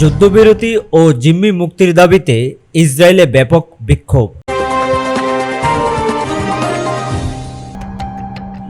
যুদ্ধবিরতি ও জিম্মি মুক্তির দাবিতে ইসরায়েলে ব্যাপক বিক্ষোভ।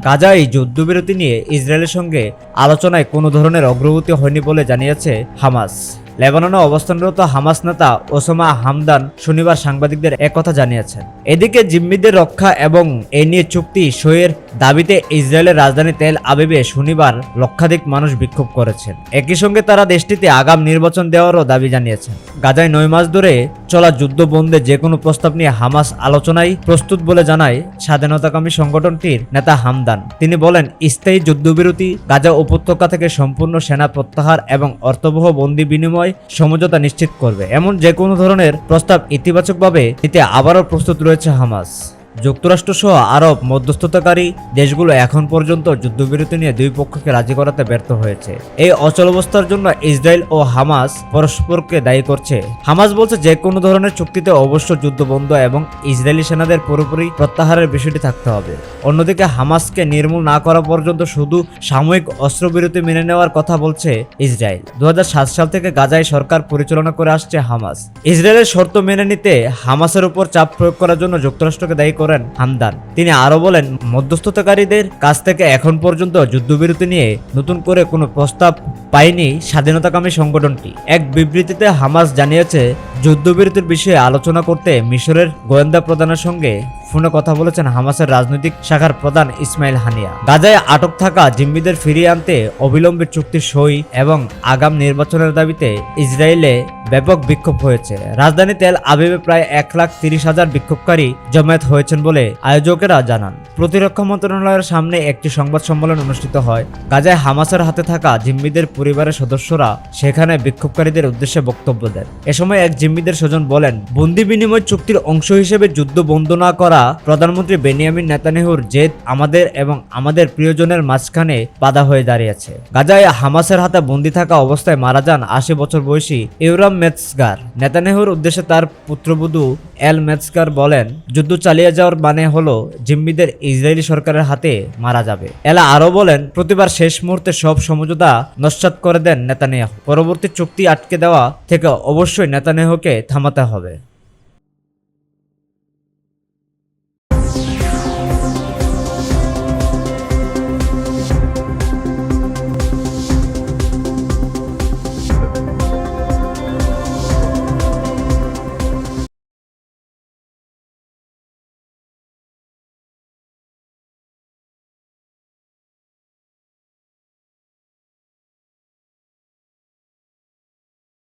গাজায় যুদ্ধবিরতি নিয়ে ইসরায়েলের সঙ্গে আলোচনায় কোনো ধরনের অগ্রগতি হয়নি বলে জানিয়েছে হামাস। লেবাননে অবস্থানরত হামাস নেতা ওসমা হামদান শনিবার সাংবাদিকদের একথা জানিয়েছেন। এদিকে জিম্মিদের রক্ষা এবং এ নিয়ে চুক্তি সইয়ের দাবিতে ইসরায়েলের রাজধানী তেল আবিবে শনিবার লক্ষাধিক মানুষ বিক্ষোভ করেছেন। একই সঙ্গে তারা দেশটিতে আগাম নির্বাচন দেওয়ারও দাবি জানিয়েছেন। গাজায় নয় মাস ধরে চলা যুদ্ধ বন্ধে যে কোনো প্রস্তাব নিয়ে হামাস আলোচনায় প্রস্তুত বলে জানায় স্বাধীনতাকামী সংগঠনটির নেতা হামদান। তিনি বলেন, স্থায়ী যুদ্ধবিরতি গাজা উপত্যকা থেকে সম্পূর্ণ সেনা প্রত্যাহার এবং অর্থবহ বন্দি বিনিময় সমঝোতা নিশ্চিত করবে। এমন যে কোনো ধরনের প্রস্তাব ইতিবাচকভাবে নিতে আবারও প্রস্তুত রয়েছে হামাস। যুক্তরাষ্ট্র সহ আরব মধ্যস্থতাকারী দেশগুলো এখন পর্যন্ত যুদ্ধবিরতি নিয়ে দুই পক্ষকে রাজি করাতে ব্যর্থ হয়েছে। এই অচলাবস্থার জন্য ইসরায়েল ও হামাস পরস্পরকে দায়ী করছে। হামাস বলছে যে কোনো ধরনের চুক্তিতে অবশ্য যুদ্ধ বন্ধ এবং ইসরায়েলি সেনাদের পুরোপুরি প্রত্যাহারের বিষয়টি থাকতে হবে। অন্যদিকে হামাসকে নির্মূল না করা পর্যন্ত শুধু সাময়িক অস্ত্রবিরতি মেনে নেওয়ার কথা বলছে ইসরায়েল। দু হাজার সাত সাল থেকে গাজায় সরকার পরিচালনা করে আসছে হামাস। ইসরায়েলের শর্ত মেনে নিতে হামাসের উপর চাপ প্রয়োগ করার জন্য যুক্তরাষ্ট্রকে দায়ী করেন হামদান তিনি আরও বলেন, মধ্যস্থতাকারীদের কাছ থেকে এখন পর্যন্ত যুদ্ধবিরতি নিয়ে নতুন করে কোনো প্রস্তাব পায়নি স্বাধীনতাকামী সংগঠনটি। এক বিবৃতিতে হামাস জানিয়েছে যুদ্ধবিরতির বিষয়ে আলোচনা করতে মিশরের গোয়েন্দা প্রধানের সঙ্গে ফোনে কথা বলেছেন হামাসের রাজনৈতিক শাখার প্রধান ইসমাইল হানিয়া। গাজায় আটক থাকা জিম্মিদের ফিরিয়ে আনতে অবিলম্বে চুক্তি সই এবং আগাম নির্বাচনের দাবিতে ইসরায়েলে ব্যাপক বিক্ষোভ হয়েছে। রাজধানী তেল আবিবে প্রায় এক লাখ তিরিশ হাজার বিক্ষোভকারী জমায়েত হয়েছেন বলে আয়োজকেরা জানান। প্রতিরক্ষা মন্ত্রণালয়ের সামনে একটি সংবাদ সম্মেলন অনুষ্ঠিত হয়। গাজায় হামাসের হাতে থাকা জিম্মিদের পরিবারের সদস্যরা সেখানে বিক্ষোভকারীদের উদ্দেশ্যে বক্তব্য দেন। এ সময় এক জিম্মিদের স্বজন বলেন, বন্দি বিনিময় চুক্তির অংশ হিসেবে যুদ্ধ বন্ধ না করা প্রধানমন্ত্রী বেনিয়ামিন নেতানেহুর জেদ আমাদের এবং আমাদের প্রিয়জনের মাঝখানে বাধা হয়ে দাঁড়িয়েছে। গাজায় হামাসের হাতে বন্দি থাকা অবস্থায় মারা যান আশি বছর বয়সী ইউরাম মেৎসগার। নেতানেহুর উদ্দেশ্যে তার পুত্রবধূ এল ম্যাচকার বলেন, যুদ্ধ চালিয়ে যাওয়ার মানে হলো জিম্মিদের ইসরায়েলি সরকারের হাতে মারা যাবে। এলা আরও বলেন, প্রতিবার শেষ মুহূর্তে সব সমঝোতা নস্বাত করে দেন নেতানিয়াহু। পরবর্তী চুক্তি আটকে দেওয়া থেকে অবশ্যই নেতানিয়াহুকে থামাতে হবে।